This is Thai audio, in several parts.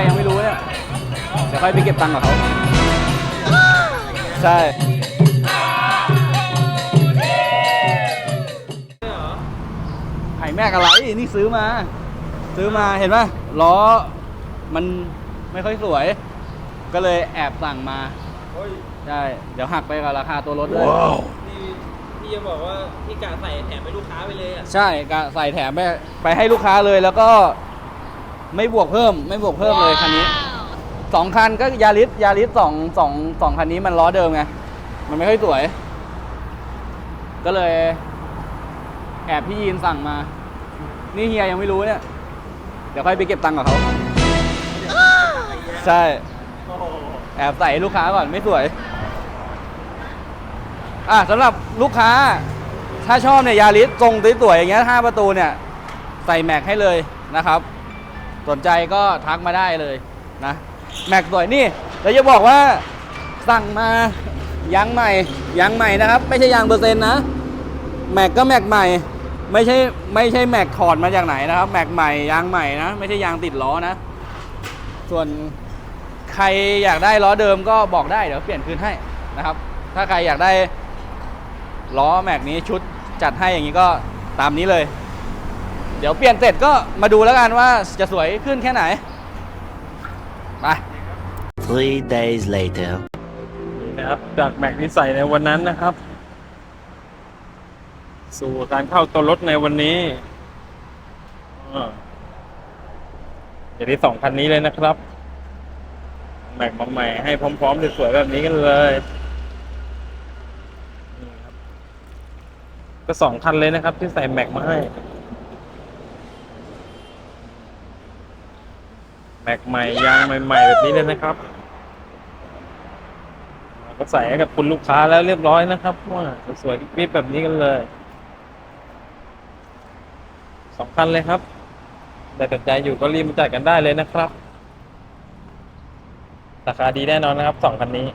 ยยังไม่รู้เนี่ยเดี๋ยวค่อยไปเก็บตังค์กับเขาใช่ไข่แม่กอะไรนี่ซื้อมา ซื้อมาเห็นป่ะล้อมันไม่ค่อยสวย ก็เลยแอบสั่งมาเฮ้ยใช่เดี๋ยวหักไปกับราคาตัวรถด้วยนี่พี่จะบอกว่าพี่กะใส่แถมให้ลูกค้าไปเลยอะใช่กะใส่แถมไปไปให้ลูกค้าเลยแล้วก็ ไม่บวกเพิ่ม ไม่บวกเพิ่มเลยคันนี้สองคันก็ยาริสยาริสสองสองสองคันนี้มันล้อเดิมไง มันไม่ค่อยสวย ก็เลย แอบพี่ยีนสั่งมา นี่เฮียยังไม่รู้เนี่ย เดี๋ยวค่อยไปเก็บตังค์กับเขาใช่โอ้โหแอบใส่ให้ลูกค้าก่อนไม่สวย อะสำหรับลูกค้า ถ้าชอบเนี่ยยาริสทรงสวยๆอย่างเงี้ยห้าประตูเนี่ย ใส่แม็กให้เลยนะครับ สนใจก็ทักมาได้เลยนะแม็กสวยนี่เราจะบอกว่าสั่งมายางใหม่ยางใหม่นะครับ ไม่ใช่ยางเปอร์เซ็นต์นะแม็กก็แม็กใหม่ ไม่ใช่ไม่ใช่แม็กถอดมาจากไหนนะครับแม็กใหม่ยางใหม่นะ ไม่ใช่ยางติดล้อนะ ส่วนใครอยากได้ล้อเดิมก็บอกได้เดี๋ยวเปลี่ยนคืนให้นะครับ ถ้าใครอยากได้ล้อแม็กนี้ชุดจัดให้อย่างนี้ก็ตามนี้เลย เดี๋ยวเปลี่ยนเสร็จก็มาดูแล้วกันว่าจะสวยขึ้นแค่ไหน ไป Three days later. นี่นะครับ จากแม็กที่ใส่ในวันนั้นนะครับ สู่การเข้าตัวรถในวันนี้อ่าอย่างที่สองคันนี้เลยนะครับ แม็กมาใหม่ให้พร้อมๆสวยๆแบบนี้กันเลยนี่ครับก็สองคันเลยนะครับ ที่ใส่แม็กมาให้ แม็กใหม่ยางใหม่ๆแบบนี้เลยนะครับ ก็ใส่ให้กับคุณลูกค้าแล้วเรียบร้อยนะครับว่าสวยๆปิ๊บแบบนี้กันเลยสองคันเลยครับ แต่สนใจอยู่ก็รีบมาจ่ายกันได้เลยนะครับ ราคาดีแน่นอนนะครับสองคันนี้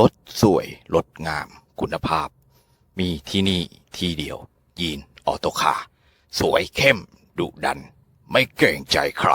รถสวยรถงามคุณภาพ มีที่นี่ที่เดียว ยีนออโตคาสวยเข้มดุดัน ไม่เกรงใจใคร